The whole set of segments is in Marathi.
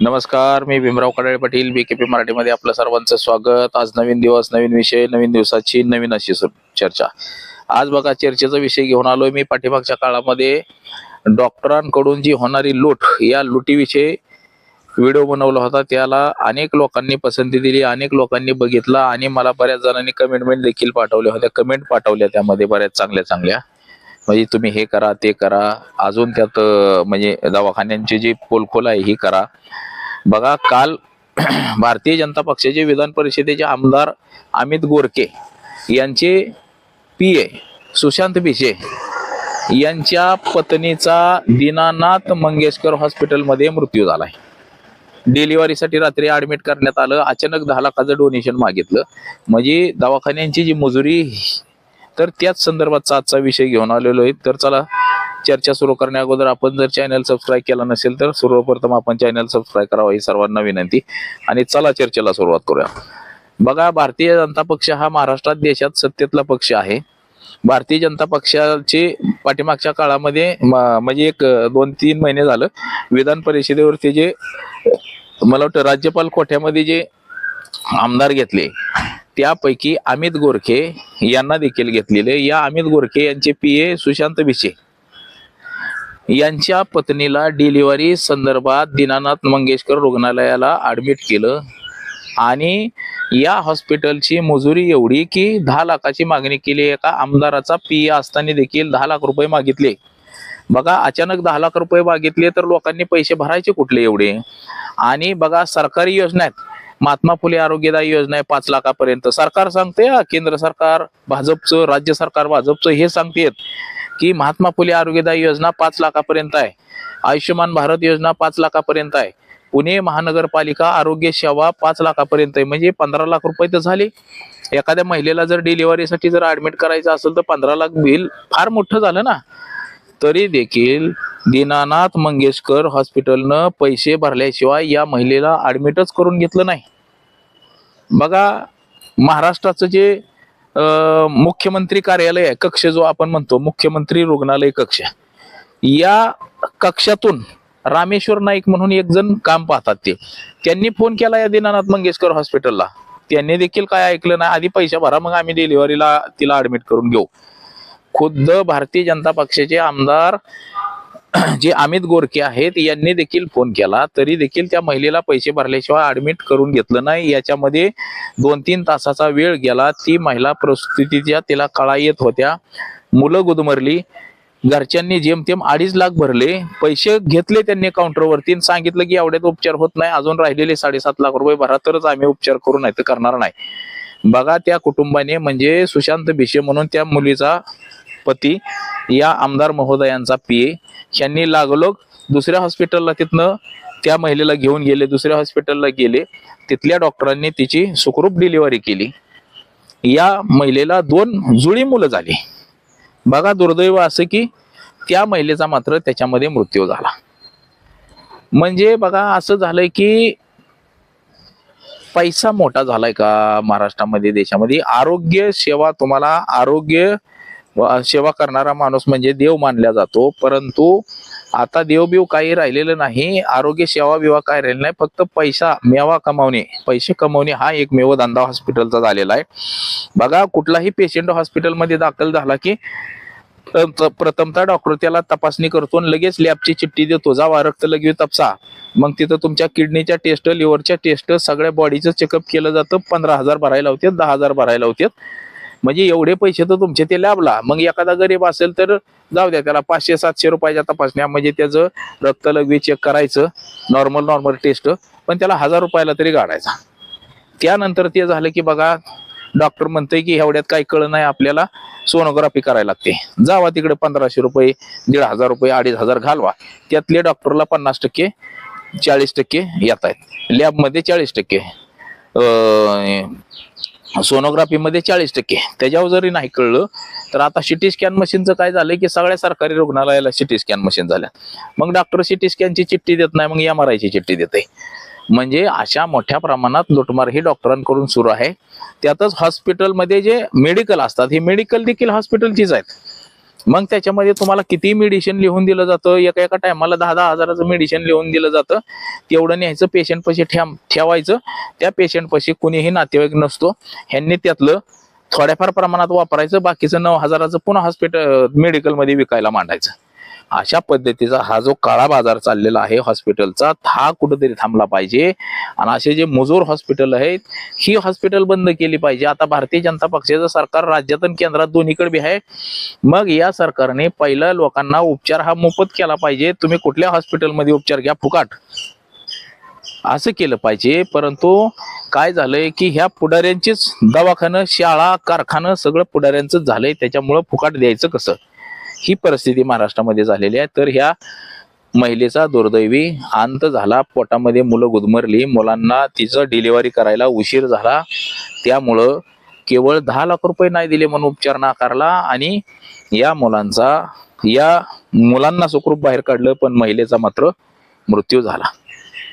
नमस्कार मी Bhimrao Kadale Patil B K P मराठीमध्ये आपलं सर्वांचं स्वागत. आज नवीन दिवस नवीन विषय नवीन दिवसाची नवीन अशी चर्चा. आज बघा चर्चेचा विषय घेऊन आलोय मी. पाठीमागच्या काळामध्ये डॉक्टरांकडून जी होणारी लूट या लुटीविषयी व्हिडिओ बनवला होता. त्याला अनेक लोकांनी पसंती दिली अनेक लोकांनी बघितला आणि मला बऱ्याच जणांनी कमेंटमेंट देखील पाठवल्या होत्या कमेंट पाठवल्या त्यामध्ये बऱ्याच चांगल्या चांगल्या म्हणजे तुम्ही हे करा ते करा. अजून त्यात म्हणजे दवाखान्यांची जी पोलखोल आहे ही करा. बघा काल भारतीय जनता पक्षाचे विधान परिषदेचे आमदार अमित गोरके यांचे पी ए सुशांत भिशे यांच्या पत्नीचा दीनानाथ मंगेशकर हॉस्पिटलमध्ये मृत्यू झालाय. डिलिव्हरीसाठी रात्री ऍडमिट करण्यात आलं. अचानक दहा लाखाचं डोनेशन मागितलं. म्हणजे दवाखान्यांची जी मजुरी तर त्याच संदर्भातचा आजचा विषय घेऊन आलेलो आहे. तर चला चर्चा सुरू करण्या अगोदर आपण जर चॅनल सबस्क्राईब केला नसेल तर सर्वप्रथम आपण चॅनल सबस्क्राईब करावं ही सर्वांना विनंती. आणि चला चर्चेला सुरुवात करूया. बघा भारतीय जनता पक्ष हा महाराष्ट्रात देशात सत्तेतला पक्ष आहे. भारतीय जनता पक्षाचे पाठीमागच्या काळामध्ये म- म्हणजे एक दोन तीन महिने झालं विधान परिषदेवरती जे मला वाटतं राज्यपाल कोठ्यामध्ये जे आमदार घेतले त्यापैकी अमित गोरखे यांना देखील घेतलेले या अमित गोरखे यांचे पी ए सुशांत भिशे यांच्या पत्नीला डिलिव्हरी संदर्भात दीनानाथ मंगेशकर रुग्णालयाला ऍडमिट केलं. आणि या हॉस्पिटलची मजुरी एवढी की दहा लाखाची मागणी केली. एका आमदाराचा पी असताना देखील दहा लाख रुपये मागितले. बघा अचानक दहा लाख रुपये मागितले तर लोकांनी पैसे भरायचे कुठले एवढे? आणि बघा सरकारी योजना आहेत महात्मा फुले आरोग्यदायी योजना आहे पाच लाखापर्यंत. सरकार सांगते केंद्र सरकार भाजपचं राज्य सरकार भाजपचं हे सांगतेत की महात्मा फुले आरोग्यदायी योजना पाच लाखापर्यंत आहे. आयुष्यमान भारत योजना पाच लाखापर्यंत आहे. पुणे महानगरपालिका आरोग्य सेवा पाच लाखापर्यंत आहे. म्हणजे पंधरा लाख रुपये तर झाले. एखाद्या महिलेला जर डिलिव्हरीसाठी जर ऍडमिट करायचं असेल तर पंधरा लाख बिल फार मोठं झालं ना. तरी देखील दीनानाथ मंगेशकर हॉस्पिटलनं पैसे भरल्याशिवाय या महिलेला ऍडमिटच करून घेतलं नाही. बघा महाराष्ट्राचं जे मुख्यमंत्री कार्यालय आहे कक्ष जो आपण म्हणतो मुख्यमंत्री रुग्णालय कक्ष. या कक्षातून रामेश्वर नाईक म्हणून एक जण काम पाहतात ते. त्यांनी फोन केला या दीनानाथ मंगेशकर हॉस्पिटलला. त्यांनी देखील काय ऐकलं नाही आधी पैसे भरा मग आम्ही डिलिव्हरीला तिला ऍडमिट करून घेऊ. खुद्द भारतीय जनता पक्षाचे आमदार जे अमित गोरके आहेत यांनी देखील फोन केला. तरी देखील त्या महिलेला पैसे भरल्याशिवाय ऍडमिट करून घेतलं नाही. याच्यामध्ये दोन तीन तासाचा वेळ गेला. ती महिला प्रस्तुतीच्या तिला कळा येत होत्या. मुलं गुदमरली. घरच्यांनी जेमतेम अडीच लाख भरले. पैसे घेतले त्यांनी काउंटरवरती सांगितलं की एवढ्यात उपचार होत नाही. अजून राहिलेले साडेसात लाख रुपये भरा तरच आम्ही उपचार करू नाही तर करणार नाही. बघा त्या कुटुंबाने म्हणजे सुशांत भिशे म्हणून त्या मुलीचा पती या आमदार महोदयांचा पी ए. यांनी लागलोक दुसऱ्या हॉस्पिटलला तिथनं त्या महिलेला घेऊन गेले दुसऱ्या हॉस्पिटलला गेले. तिथल्या डॉक्टरांनी तिची सुखरूप डिलिव्हरी केली. या महिलेला दोन जुळी मुलं झाली. बघा दुर्दैव असं की त्या महिलेचा मात्र त्याच्यामध्ये मृत्यू झाला. म्हणजे बघा असं झालंय की पैसा मोठा झालाय का महाराष्ट्रामध्ये देशामध्ये? आरोग्य सेवा तुम्हाला आरोग्य सेवा करणारा माणूस म्हणजे देव मानला जातो. परंतु आता देवबिव काही राहिलेलं नाही आरोग्य सेवा बिवा काय राहिलेलं नाही फक्त पैसा मेवा कमावणे. पैसे कमावणे हा एकमेव धंदा हॉस्पिटलचा झालेला आहे. बघा कुठलाही पेशंट हॉस्पिटलमध्ये दाखल झाला की प्रथमतः डॉक्टर त्याला तपासणी करतो आणि लगेच लॅबची चिठ्ठी देतो. जावा रक्त लगेच तपासा. मग तिथं तुमच्या किडनीच्या टेस्ट लिव्हरच्या टेस्ट सगळ्या बॉडीचं चेकअप केलं जातं. पंधरा हजार भरायला होते दहा हजार भरायला होते. म्हणजे एवढे पैसे तर तुमचे ते लॅबला मग एखादा गरीब असेल तर जाऊ द्या त्याला पाचशे सातशे रुपयाच्या तपासण्या म्हणजे त्याचं रक्त लघवी चेक करायचं नॉर्मल नॉर्मल टेस्ट पण त्याला हजार रुपयाला तरी गाडायचा त्यानंतर ते झालं की बघा डॉक्टर म्हणतंय की एवढ्यात काही कळ नाही आपल्याला सोनोग्राफी करायला लागते. जावा तिकडे पंधराशे रुपये दीड हजार रुपये अडीच हजार घालवा. त्यातले डॉक्टरला पन्नास टक्के चाळीस टक्के येत आहेत लॅबमध्ये चाळीस टक्के. सोनोग्राफी मध्ये चाळीस टक्के. त्याच्यावर जरी नाही कळलं तर आता सिटी स्कॅन मशीनचं काय झालंय की सगळ्या सरकारी रुग्णालयाला सिटी स्कॅन मशीन झाल्या मग डॉक्टर सिटी स्कॅनची चिठ्ठी देत नाही मग एम आर आयची चिठ्ठी देते म्हणजे अशा मोठ्या प्रमाणात लुटमार ही डॉक्टरांकडून सुरू आहे. त्यातच हॉस्पिटलमध्ये जे मेडिकल असतात हे मेडिकल देखील हॉस्पिटलचीच आहेत. मग त्याच्यामध्ये तुम्हाला किती मेडिसिन लिहून दिलं जातं एका एका टायमाला दहा दहा हजाराचं मेडिसिन लिहून दिलं जातं. तेवढं न्यायचं पेशंट पशी ठेव ठेवायचं. त्या पेशंट पशी कुणीही नातेवाईक नसतो. ह्यांनी त्यातलं थोड्याफार प्रमाणात वापरायचं बाकीचं नऊ हजाराचं पुन्हा हॉस्पिटल मेडिकलमध्ये विकायला मांडायचं. अशा पद्धतीचा हा जो काळा बाजार चाललेला आहे हॉस्पिटलचा हा कुठेतरी थांबला पाहिजे. आणि असे जे मुजोर हॉस्पिटल आहेत ही हॉस्पिटल बंद केली पाहिजे. आता भारतीय जनता पक्षाचं सरकार राज्यात आणि केंद्रात दोन्हीकडे बी आहे. मग या सरकारने पहिल्या लोकांना उपचार हा मोफत केला पाहिजे. तुम्ही कुठल्या हॉस्पिटलमध्ये उपचार घ्या? फुकाट. असं केलं पाहिजे. परंतु काय झालंय की ह्या पुढाऱ्यांचीच दवाखानं शाळा कारखानं सगळं पुढाऱ्यांचंच झालंय. त्याच्यामुळं फुकाट द्यायचं कसं? ही परिस्थिती महाराष्ट्रामध्ये झालेली आहे. तर ह्या महिलेचा दुर्दैवी अंत झाला. पोटामध्ये मुलं गुदमरली. मुलांना तिचं डिलिव्हरी करायला उशीर झाला. त्यामुळं केवळ दहा लाख रुपये नाही दिले म्हणून उपचार नाकारला आणि या मुलांचा या मुलांना सुखरूप बाहेर काढलं पण महिलेचा मात्र मृत्यू झाला.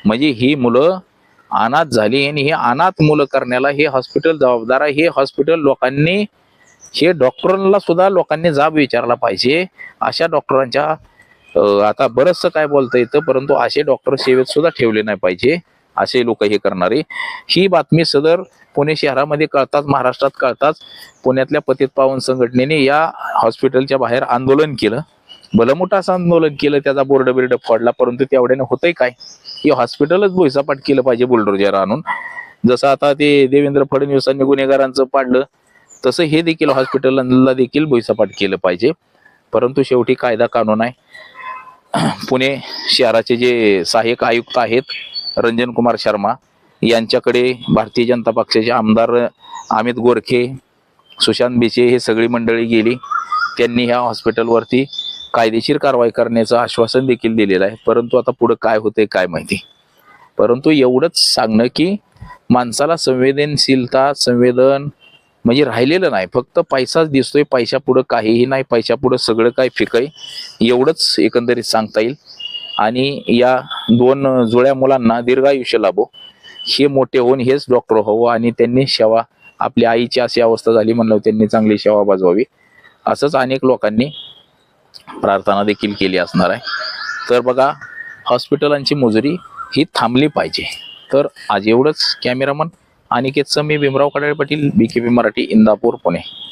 म्हणजे ही मुलं अनाथ झाली आणि ही अनाथ मुलं करण्याला हे हॉस्पिटल जबाबदार आहे. हे हॉस्पिटल लोकांनी हे डॉक्टरांना सुद्धा लोकांनी जाब विचारला पाहिजे. अशा डॉक्टरांच्या आता बरंचसं काय बोलता येतं परंतु असे डॉक्टर सेवेत सुद्धा ठेवले नाही पाहिजे असे लोक हे करणारे. ही बातमी सदर पुणे शहरामध्ये कळताच महाराष्ट्रात कळताच पुण्यातल्या पतित पावन संघटनेने या हॉस्पिटलच्या बाहेर आंदोलन केलं. भलं मोठं असं आंदोलन केलं त्याचा बोर्ड बिर्ड फोडला परंतु तेवढ्याने होतंय काय? हे हॉस्पिटलच भुईसापाट केलं पाहिजे बुलडोजर आणून. जसं आता ते देवेंद्र फडणवीसांनी गुन्हेगारांचं पाडलं तसं हे देखील हॉस्पिटलला देखील भुईसपाट केलं पाहिजे. परंतु शेवटी कायदा कानून आहे. पुणे शहराचे जे सहाय्यक आयुक्त आहेत रंजन कुमार शर्मा यांच्याकडे भारतीय जनता पक्षाचे आमदार अमित गोरखे सुशांत बिचे हे सगळी मंडळी गेली. त्यांनी ह्या हॉस्पिटलवरती कायदेशीर कारवाई करण्याचं आश्वासन देखील दिलेलं आहे. परंतु आता पुढं काय होतंय काय माहिती? परंतु एवढंच सांगणं की माणसाला संवेदनशीलता संवेदन म्हणजे राहिलेलं नाही. फक्त पैसाच दिसतोय. पैशा पुढं काहीही नाही. पैशा पुढं सगळं काय फिकय. एवढंच एकंदरीत सांगता येईल. आणि या दोन जुळ्या मुलांना दीर्घायुष्य लाभो. हे मोठे होऊन हेच डॉक्टर व्हावं आणि त्यांनी सेवा आपल्या आईची अशी अवस्था झाली म्हणलं त्यांनी चांगली सेवा बाजवावी. असंच अनेक लोकांनी प्रार्थना देखील केली असणार आहे. तर बघा हॉस्पिटलांची मजुरी ही थांबली पाहिजे. तर आज एवढंच. Cameraman Aniket Sami Bhimrao Kadale Patil B K P Marathi Indapur Pune.